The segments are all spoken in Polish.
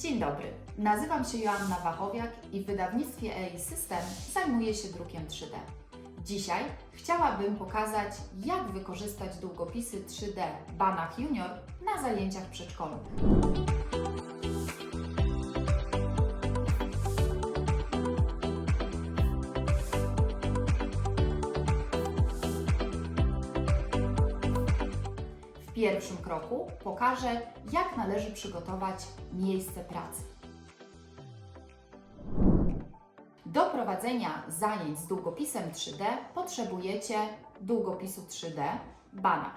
Dzień dobry, nazywam się Joanna Wachowiak i w wydawnictwie EI System zajmuję się drukiem 3D. Dzisiaj chciałabym pokazać, jak wykorzystać długopisy 3D Banach Junior na zajęciach przedszkolnych. Pierwszym kroku pokażę, jak należy przygotować miejsce pracy. Do prowadzenia zajęć z długopisem 3D potrzebujecie długopisu 3D Banach,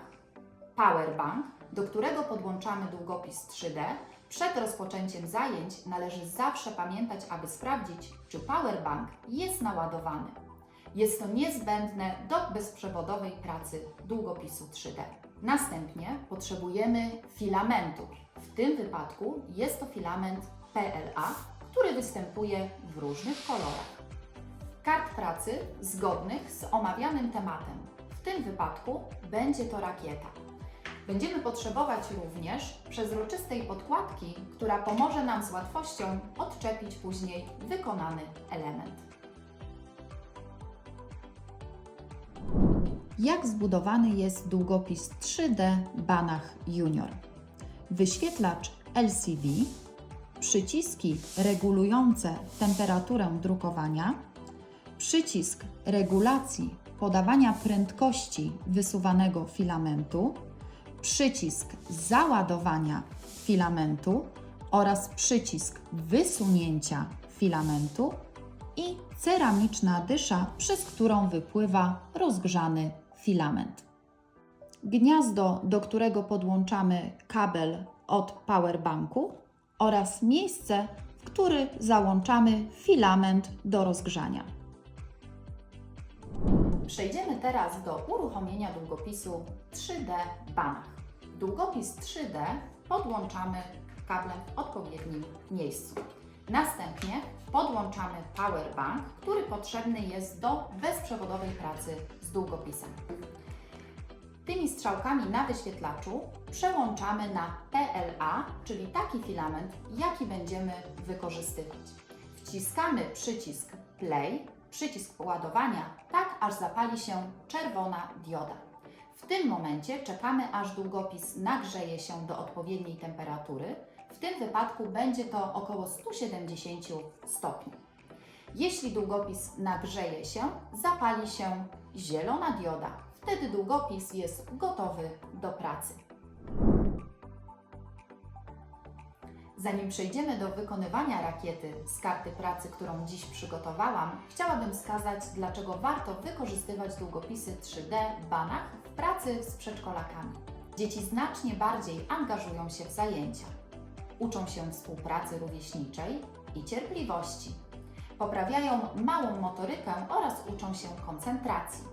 Powerbank, do którego podłączamy długopis 3D. Przed rozpoczęciem zajęć należy zawsze pamiętać, aby sprawdzić, czy Powerbank jest naładowany. Jest to niezbędne do bezprzewodowej pracy długopisu 3D. Następnie potrzebujemy filamentu. W tym wypadku jest to filament PLA, który występuje w różnych kolorach. Kart pracy zgodnych z omawianym tematem. W tym wypadku będzie to rakieta. Będziemy potrzebować również przezroczystej podkładki, która pomoże nam z łatwością odczepić później wykonany element. Jak zbudowany jest długopis 3D Banach Junior? Wyświetlacz LCD, przyciski regulujące temperaturę drukowania, przycisk regulacji podawania prędkości wysuwanego filamentu, przycisk załadowania filamentu oraz przycisk wysunięcia filamentu i ceramiczna dysza, przez którą wypływa rozgrzany filament. Gniazdo, do którego podłączamy kabel od powerbanku oraz miejsce, w który załączamy filament do rozgrzania. Przejdziemy teraz do uruchomienia długopisu 3D Banach. Długopis 3D podłączamy kablem w odpowiednim miejscu. Następnie podłączamy powerbank, który potrzebny jest do bezprzewodowej pracy z długopisem. Tymi strzałkami na wyświetlaczu przełączamy na PLA, czyli taki filament, jaki będziemy wykorzystywać. Wciskamy przycisk Play, przycisk ładowania, tak aż zapali się czerwona dioda. W tym momencie czekamy, aż długopis nagrzeje się do odpowiedniej temperatury. W tym wypadku będzie to około 170 stopni. Jeśli długopis nagrzeje się, zapali się zielona dioda. Wtedy długopis jest gotowy do pracy. Zanim przejdziemy do wykonywania rakiety z karty pracy, którą dziś przygotowałam, chciałabym wskazać, dlaczego warto wykorzystywać długopisy 3D Banach w pracy z przedszkolakami. Dzieci znacznie bardziej angażują się w zajęcia. Uczą się współpracy rówieśniczej i cierpliwości. Poprawiają małą motorykę oraz uczą się koncentracji.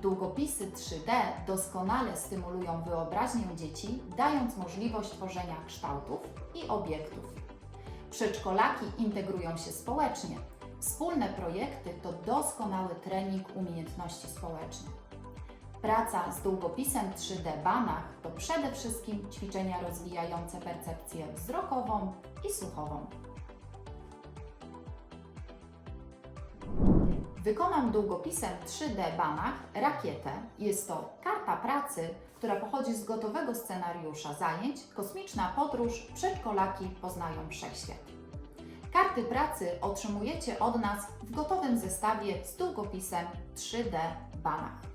Długopisy 3D doskonale stymulują wyobraźnię dzieci, dając możliwość tworzenia kształtów i obiektów. Przedszkolaki integrują się społecznie. Wspólne projekty to doskonały trening umiejętności społecznych. Praca z długopisem 3D Banach to przede wszystkim ćwiczenia rozwijające percepcję wzrokową i słuchową. Wykonam długopisem 3D Banach rakietę. Jest to karta pracy, która pochodzi z gotowego scenariusza zajęć Kosmiczna podróż przedszkolaki poznają wszechświat. Karty pracy otrzymujecie od nas w gotowym zestawie z długopisem 3D Banach.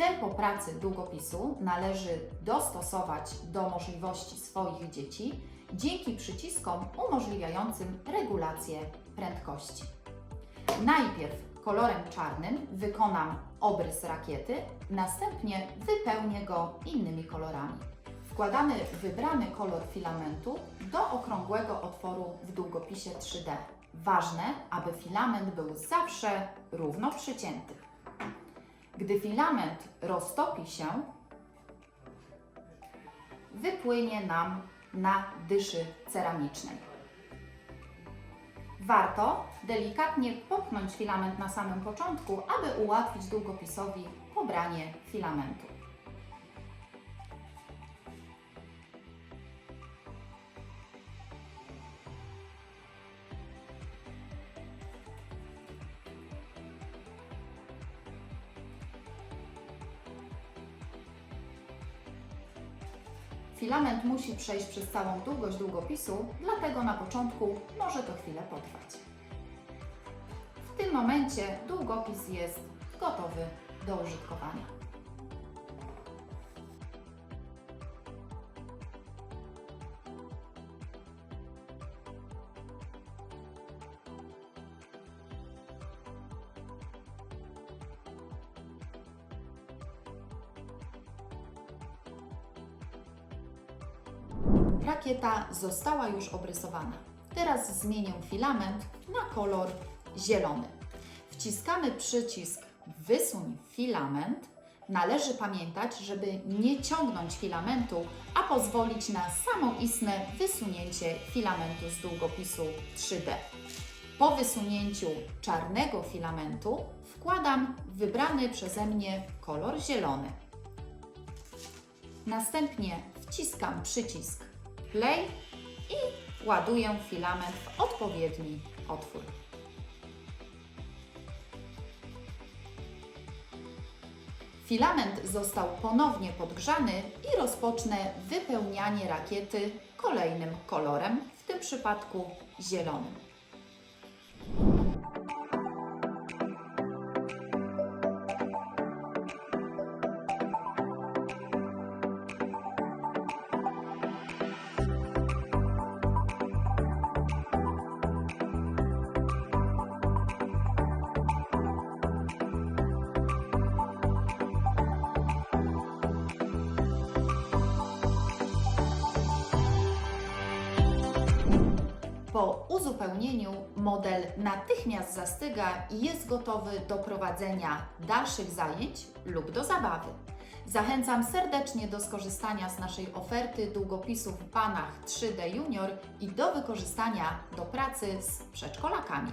Tempo pracy długopisu należy dostosować do możliwości swoich dzieci dzięki przyciskom umożliwiającym regulację prędkości. Najpierw kolorem czarnym wykonam obrys rakiety, następnie wypełnię go innymi kolorami. Wkładamy wybrany kolor filamentu do okrągłego otworu w długopisie 3D. Ważne, aby filament był zawsze równo przycięty. Gdy filament roztopi się, wypłynie nam na dyszy ceramicznej. Warto delikatnie popchnąć filament na samym początku, aby ułatwić długopisowi pobranie filamentu. Filament musi przejść przez całą długość długopisu, dlatego na początku może to chwilę potrwać. W tym momencie długopis jest gotowy do użytkowania. Rakieta została już obrysowana. Teraz zmienię filament na kolor zielony. Wciskamy przycisk Wysuń filament. Należy pamiętać, żeby nie ciągnąć filamentu, a pozwolić na samoistne wysunięcie filamentu z długopisu 3D. Po wysunięciu czarnego filamentu wkładam wybrany przeze mnie kolor zielony. Następnie wciskam przycisk Play i ładuję filament w odpowiedni otwór. Filament został ponownie podgrzany i rozpocznę wypełnianie rakiety kolejnym kolorem, w tym przypadku zielonym. Po uzupełnieniu model natychmiast zastyga i jest gotowy do prowadzenia dalszych zajęć lub do zabawy. Zachęcam serdecznie do skorzystania z naszej oferty długopisów w banach 3D Junior i do wykorzystania do pracy z przedszkolakami.